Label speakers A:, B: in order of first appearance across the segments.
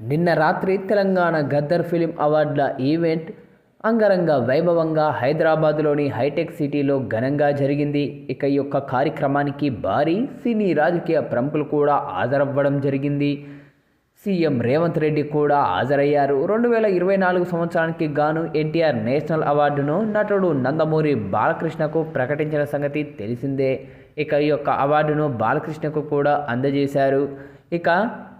A: నిన్న రాత్రి తెలంగాణ గద్దర్ ఫిలిం అవార్డుల ఈవెంట్ అంగరంగ వైభవంగా హైదరాబాద్లోని హైటెక్ సిటీలో ఘనంగా జరిగింది. ఇక ఈ యొక్క కార్యక్రమానికి భారీ సినీ రాజకీయ ప్రముఖులు కూడా హాజరవ్వడం జరిగింది. సీఎం రేవంత్ రెడ్డి కూడా హాజరయ్యారు. రెండు వేల ఇరవై నాలుగు సంవత్సరానికి గాను ఎన్టీఆర్ నేషనల్ అవార్డును నటుడు నందమూరి బాలకృష్ణకు ప్రకటించిన సంగతి తెలిసిందే. ఇక ఈ యొక్క అవార్డును బాలకృష్ణకు కూడా అందజేశారు. ఇక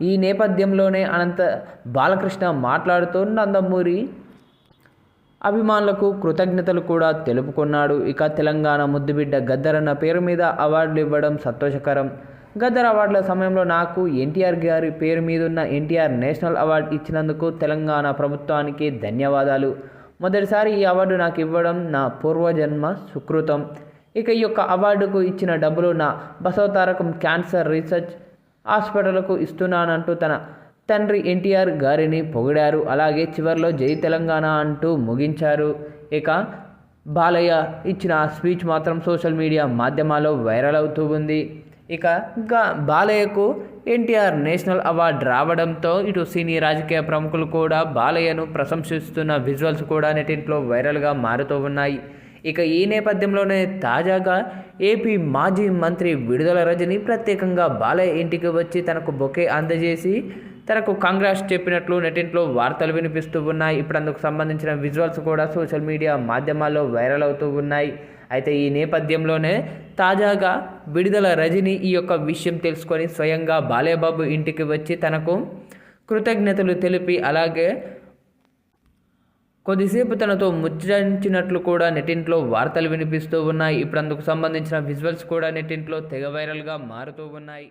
A: ఈ నేపథ్యంలోనే అనంత బాలకృష్ణ మాట్లాడుతూ నందమూరి అభిమానులకు కృతజ్ఞతలు కూడా తెలుపుకున్నాడు. ఇక తెలంగాణ ముద్దుబిడ్డ గద్దరన్న పేరు మీద అవార్డులు ఇవ్వడం సంతోషకరం. గద్దర్ అవార్డుల సమయంలో నాకు ఎన్టీఆర్ గారి పేరు మీద ఉన్న ఎన్టీఆర్ నేషనల్ అవార్డు ఇచ్చినందుకు తెలంగాణ ప్రభుత్వానికి ధన్యవాదాలు. మొదటిసారి ఈ అవార్డు నాకు ఇవ్వడం నా పూర్వజన్మ సుకృతం. ఇక ఈ యొక్క అవార్డుకు ఇచ్చిన డబ్బులు నా బసవతారకం క్యాన్సర్ రీసెర్చ్ హాస్పిటల్కు ఇస్తున్నానంటూ తన తండ్రి ఎన్టీఆర్ గారిని పొగిడారు. అలాగే చివరిలో జై తెలంగాణ అంటూ ముగించారు. ఇక బాలయ్య ఇచ్చిన స్పీచ్ మాత్రం సోషల్ మీడియా మాధ్యమాల్లో వైరల్ అవుతూ ఉంది. ఇక గా బాలయ్యకు ఎన్టీఆర్ నేషనల్ అవార్డు రావడంతో ఇటు సినీ రాజకీయ ప్రముఖులు కూడా బాలయ్యను ప్రశంసిస్తున్న విజువల్స్ కూడా నెటింట్లో వైరల్గా మారుతూ ఉన్నాయి. ఇక ఈ నేపథ్యంలోనే తాజాగా ఏపీ మాజీ మంత్రి విడుదల రజని ప్రత్యేకంగా బాలయ్య ఇంటికి వచ్చి తనకు బొకే అందజేసి తనకు కాంగ్రెస్ చెప్పినట్లు నెటింట్లో వార్తలు వినిపిస్తూ ఉన్నాయి. ఇప్పుడు అందుకు సంబంధించిన విజువల్స్ కూడా సోషల్ మీడియా మాధ్యమాల్లో వైరల్ అవుతూ ఉన్నాయి. అయితే ఈ నేపథ్యంలోనే తాజాగా విడుదల రజని ఈ యొక్క విషయం తెలుసుకొని స్వయంగా బాలయ్యబాబు ఇంటికి వచ్చి తనకు కృతజ్ఞతలు తెలిపి అలాగే కొద్దిసేపు తనతో ముచ్చరించినట్లు కూడా నెటింట్లో వార్తలు వినిపిస్తూ ఉన్నాయి. ఇప్పుడు అందుకు సంబంధించిన విజువల్స్ కూడా నెటింట్లో తెగ వైరల్గా మారుతూ ఉన్నాయి.